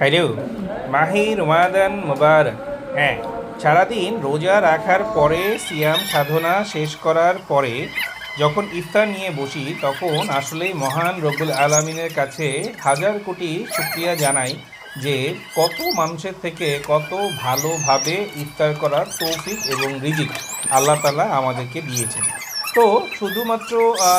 Hello, Mahi রমাদান মুবারক। হ্যাঁ সারাদিন রোজা রাখার পরে সিয়াম সাধনা শেষ করার পরে যখন ইফতার নিয়ে বসি, তখন আসলেই মহান রব্বুল আলমিনের কাছে হাজার কোটি শুক্রিয়া জানাই যে কত মানুষের থেকে কত ভালোভাবে ইফতার করার তৌফিক এবং রিজিক আল্লাহ তালা আমাদেরকে দিয়েছেন। তো শুধুমাত্র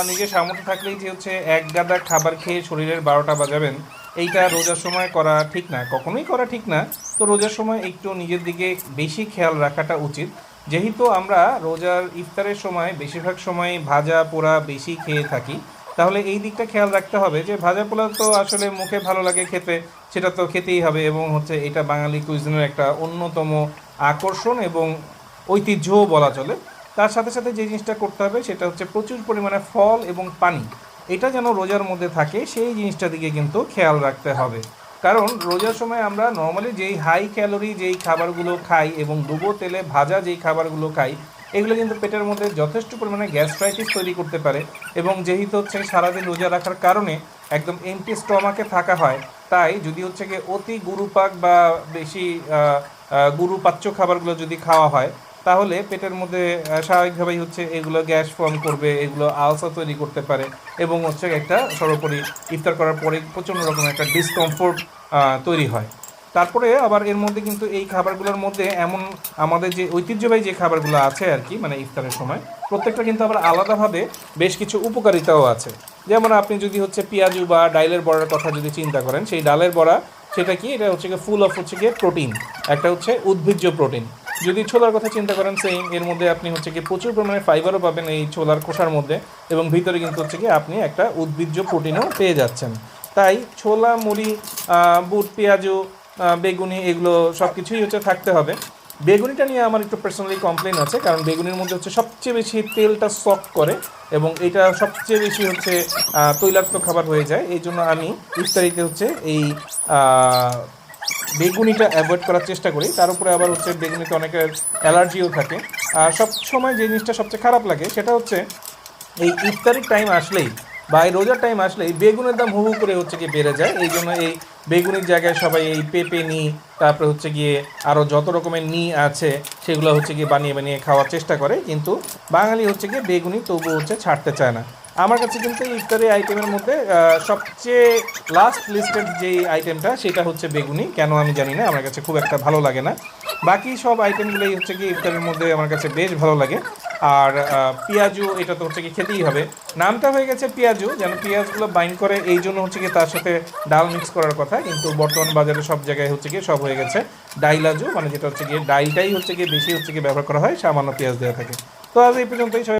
নিজের সামর্থ্য থাকলেই যে হচ্ছে এক গাদা খাবার খেয়ে শরীরের বারোটা বাজাবেন এইটা রোজার সময় করা ঠিক না, কখনোই করা ঠিক না। তো রোজার সময় একটু নিজের দিকে বেশি খেয়াল রাখাটা উচিত। যেহেতু আমরা রোজার ইফতারের সময় বেশিরভাগ সময় ভাজা পোড়া বেশি খেয়ে থাকি, তাহলে এই দিকটা খেয়াল রাখতে হবে যে ভাজা পোলা তো আসলে মুখে ভালো লাগে খেতে, সেটা তো খেতেই হবে এবং হচ্ছে এটা বাঙালি কুইজিনের একটা অন্যতম আকর্ষণ এবং ঐতিহ্যও বলা চলে। তার সাথে সাথে যে জিনিসটা করতে হবে সেটা হচ্ছে প্রচুর পরিমাণে ফল এবং পানি। এটা যেন রোজার মধ্যে থাকে, সেই জিনিসটা দিকে কিন্তু খেয়াল রাখতে হবে। কারণ রোজার সময় আমরা নর্মালি যেই হাই ক্যালোরি যেই খাবারগুলো খাই এবং ডুবো তেলে ভাজা যেই খাবারগুলো খাই, এগুলো কিন্তু পেটের মধ্যে যথেষ্ট পরিমাণে গ্যাস্ট্রাইটিস তৈরি করতে পারে এবং যেহেতু হচ্ছে সারাদিন রোজা রাখার কারণে একদম এমটি স্টমাকে থাকা হয়, তাই যদি হচ্ছে গিয়ে অতি গুরুপাক বা বেশি গুরুপাচ্য খাবারগুলো যদি খাওয়া হয় তাহলে পেটের মধ্যে স্বাভাবিকভাবেই হচ্ছে এগুলো গ্যাস ফর্ম করবে, এগুলো আলসা তৈরি করতে পারে এবং হচ্ছে একটা সর্বোপরি ইফতার করার পরে প্রচণ্ড রকম একটা ডিসকমফোর্ট তৈরি হয়। তারপরে আবার এর মধ্যে কিন্তু এই খাবারগুলোর মধ্যে এমন আমাদের যে ঐতিহ্যবাহী যে খাবারগুলো আছে আর কি মানে ইফতারের সময়, প্রত্যেকটা কিন্তু আবার আলাদাভাবে বেশ কিছু উপকারিতাও আছে। যেমন আপনি যদি হচ্ছে পেঁয়াজু বা ডাইলের বড়ার কথা যদি চিন্তা করেন, সেই ডালের বড়া, সেটা কি? এটা হচ্ছে ফুল অফ হচ্ছে গিয়ে প্রোটিন একটা হচ্ছে উদ্ভিজ্জ প্রোটিন যদি ছোলার কথা চিন্তা করেন সেম এর মধ্যে আপনি হচ্ছে কি প্রচুর পরিমাণে ফাইবারও পাবেন এই ছোলার খোসার মধ্যে এবং ভিতরে কিন্তু হচ্ছে কি আপনি একটা উদ্ভিজ্জ প্রোটিনও পেয়ে যাচ্ছেন। তাই ছোলা, মুড়ি বুট, পেঁয়াজু বেগুনি এগুলো সব কিছুই হচ্ছে থাকতে হবে। বেগুনিটা নিয়ে আমার একটু পার্সোনালি কমপ্লেন আছে, কারণ বেগুনির মধ্যে হচ্ছে সবচেয়ে বেশি তেলটা সক করে এবং এটা সবচেয়ে বেশি হচ্ছে তৈলাক্ত খাবার হয়ে যায়। এই জন্য আমি ইফতারিতে হচ্ছে এই বেগুনিটা অ্যাভয়েড করার চেষ্টা করি। তার উপরে আবার হচ্ছে বেগুনিতে অনেকের অ্যালার্জিও থাকে। আর সব সময় যে জিনিসটা সবচেয়ে খারাপ লাগে সেটা হচ্ছে এই ইফতারির টাইম আসলেই বা এই রোজার টাইম আসলেই বেগুনের দাম হু হু করে হচ্ছে গিয়ে বেড়ে যায়। এই জন্য এই বেগুনের জায়গায় সবাই এই পেঁপে নি, তারপরে হচ্ছে গিয়ে আরও যত রকমের নি আছে সেগুলো হচ্ছে গিয়ে বানিয়ে বানিয়ে খাওয়ার চেষ্টা করে। কিন্তু বাঙালি হচ্ছে গিয়ে বেগুনি তবু হচ্ছে ছাড়তে চায় না। আমার কাছে কিন্তু ইফতারি আইটেমের মধ্যে সবচেয়ে লাস্ট লিস্টেড যেই আইটেমটা সেটা হচ্ছে বেগুনি। কেন আমি জানি না, আমার কাছে খুব একটা ভালো লাগে না। বাকি সব আইটেমগুলোই হচ্ছে কি ইফতারের মধ্যে আমার কাছে বেশ ভালো লাগে। আর পেঁয়াজু, এটা তো হচ্ছে কি খেতেই হবে। নামটা হয়ে গেছে পেঁয়াজু, যেন পেঁয়াজগুলো বাইন্ড করে, এই জন্য হচ্ছে কি তার সাথে ডাল মিক্স করার কথা। কিন্তু বর্তমান বাজারে সব জায়গায় হচ্ছে কি সব হয়ে গেছে ডাইলাজু মানে যেটা হচ্ছে গিয়ে ডাইলটাই হচ্ছে গিয়ে বেশি হচ্ছে কি ব্যবহার করা হয়, সামান্য পেঁয়াজ দেওয়া থাকে। তো আজ এই পর্যন্তই